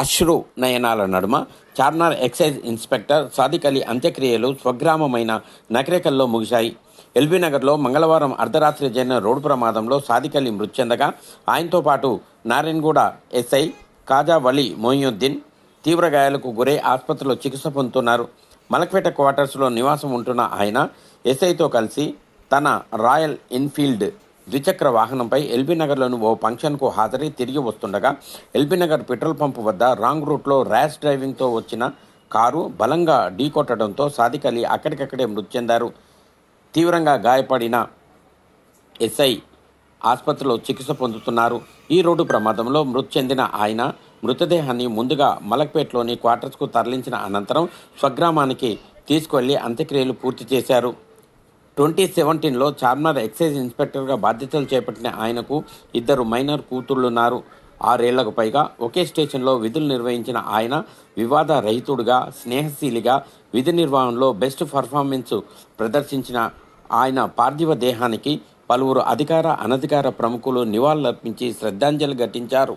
అశ్రు నయనాల నడుమ చార్నార్ excise inspector Sadiq Ali అంత్యక్రియలు స్వగ్రామమైన నకరేకల్లో ముగిశాయి. ఎల్బీ నగర్లో మంగళవారం అర్ధరాత్రి జరిగిన రోడ్డు ప్రమాదంలో సాదిక్ అలీ మృతి చెందగా ఆయనతో పాటు నారాయణగూడ ఎస్ఐ కాజా వలి మొయినుద్దీన్ తీవ్ర గాయాలకు గురై ఆసుపత్రిలో చికిత్స పొందుతున్నారు. మలక్పేట క్వార్టర్స్లో నివాసం ఉంటున్న ఆయన ఎస్ఐతో కలిసి తన రాయల్ ఎన్ఫీల్డ్ ద్విచక్ర వాహనంపై ఎల్బీ నగర్లోని ఓ ఫంక్షన్కు హాజరై తిరిగి వస్తుండగా ఎల్బీ నగర్ పెట్రోల్ పంపు వద్ద రాంగ్ రూట్లో ర్యాష్ డ్రైవింగ్తో వచ్చిన కారు బలంగా ఢీకొట్టడంతో సాదిక్ అలీ అక్కడికక్కడే మృతి చెందారు. తీవ్రంగా గాయపడిన ఎస్ఐ ఆసుపత్రిలో చికిత్స పొందుతున్నారు. ఈ రోడ్డు ప్రమాదంలో మృతి చెందిన ఆయన మృతదేహాన్ని ముందుగా మలక్పేట్లోని క్వార్టర్స్కు తరలించిన అనంతరం స్వగ్రామానికి తీసుకువెళ్ళి అంత్యక్రియలు పూర్తి చేశారు. ట్వంటీ సెవెంటీన్లో చార్మినార్ ఎక్సైజ్ ఇన్స్పెక్టర్గా బాధ్యతలు చేపట్టిన ఆయనకు ఇద్దరు మైనర్ కూతుళ్ళున్నారు ఆరేళ్ళకు పైగా ఒకే స్టేషన్లో విధులు నిర్వహించిన ఆయన వివాద రహితుడిగా స్నేహశీలిగా విధి నిర్వహణలో బెస్ట్ పర్ఫార్మెన్స్ ప్రదర్శించిన ఆయన పార్థివ దేహానికి పలువురు అధికార అనధికార ప్రముఖులు నివాళులర్పించి శ్రద్ధాంజలి ఘటించారు.